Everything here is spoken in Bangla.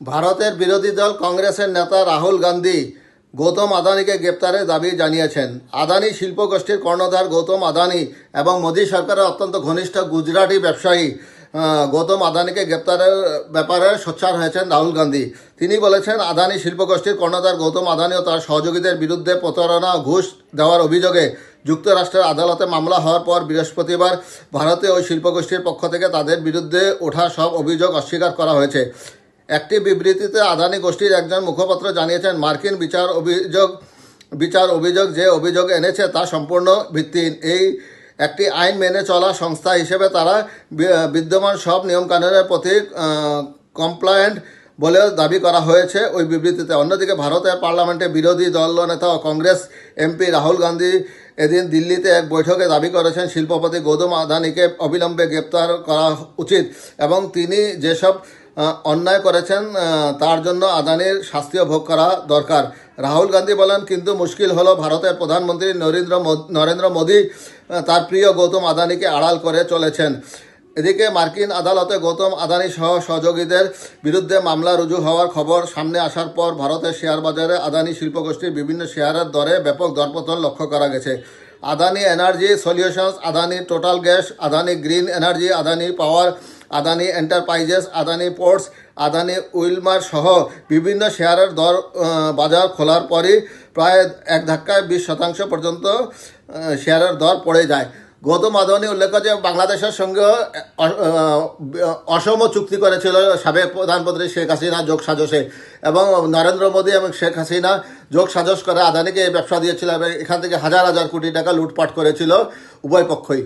ভারতের বিরোধী দল কংগ্রেসের নেতা রাহুল গান্ধী গৌতম আদানিকে গ্রেপ্তারের দাবি জানিয়েছেন। আদানি শিল্প গোষ্ঠীর কর্ণধার গৌতম আদানি এবং মোদী সরকারের অত্যন্ত ঘনিষ্ঠ গুজরাটি ব্যবসায়ী গৌতম আদানিকে গ্রেপ্তারের ব্যাপারে সোচ্চার হয়েছেন রাহুল গান্ধী। তিনি বলেছেন, আদানি শিল্প গোষ্ঠীর কর্ণধার গৌতম আদানি ও তার সহযোগীদের বিরুদ্ধে প্রতারণা ঘুষ দেওয়ার অভিযোগে যুক্তরাষ্ট্রের আদালতে মামলা হওয়ার পর বৃহস্পতিবার ভারতে ওই শিল্পগোষ্ঠীর পক্ষ থেকে তাদের বিরুদ্ধে ওঠা সব অভিযোগ অস্বীকার করা হয়েছে। একটি বিবৃতিতে আদানি গোষ্ঠীর একজন মুখপাত্র জানিয়েছেন, মার্কিন বিচার অভিযোগ বিচার অভিযোগ যে অভিযোগ এনেছে তা সম্পূর্ণ ভিত্তিহীন। এই একটি আইন মেনে চলা সংস্থা হিসেবে তারা বিদ্যমান সব নিয়মকানুনের প্রতি কমপ্লায়েন্ট বলেও দাবি করা হয়েছে ওই বিবৃতিতে। অন্যদিকে ভারতের পার্লামেন্টে বিরোধী দল নেতা ও কংগ্রেস এমপি রাহুল গান্ধী এদিন দিল্লিতে এক বৈঠকে দাবি করেছেন, শিল্পপতি গৌতম আদানিকে অবিলম্বে গ্রেপ্তার করা উচিত এবং তিনি যেসব অন্যায় করেছেন তার জন্য আদানির শাস্তিও ভোগ করা দরকার। রাহুল গান্ধী বলেন, কিন্তু মুশকিল হলো ভারতের প্রধানমন্ত্রী নরেন্দ্র নরেন্দ্র মোদী তার প্রিয় গৌতম আদানিকে আড়াল করে চলেছেন। এদিকে মার্কিন আদালতে গৌতম আদানি সহ সহযোগীদের বিরুদ্ধে মামলা রুজু হওয়ার খবর সামনে আসার পর ভারতের শেয়ার বাজারে আদানি শিল্পগোষ্ঠীর বিভিন্ন শেয়ারের দরে ব্যাপক দরপতন লক্ষ্য করা গেছে। Adani energy solutions, Adani Total gas, Adani green energy, Adani power Adani enterprises Adani ports Adani Wilmar সহ বিভিন্ন শেয়ারের দর বাজার খোলার পরই প্রায় এক ধাক্কায় বিশ শতাংশ পর্যন্ত শেয়ারের দর পড়ে যায়। গৌতম আদানি উল্লেখ্য যে বাংলাদেশের সঙ্গে অসম চুক্তি করেছিল সাবেক প্রধানমন্ত্রী শেখ হাসিনা যোগ সাজসে এবং নরেন্দ্র মোদী এবং শেখ হাসিনা যোগ সাজস করে আদানিকে এই ব্যবসা দিয়েছিল এবং এখান থেকে হাজার হাজার কোটি টাকা লুটপাট করেছিল উভয় পক্ষই।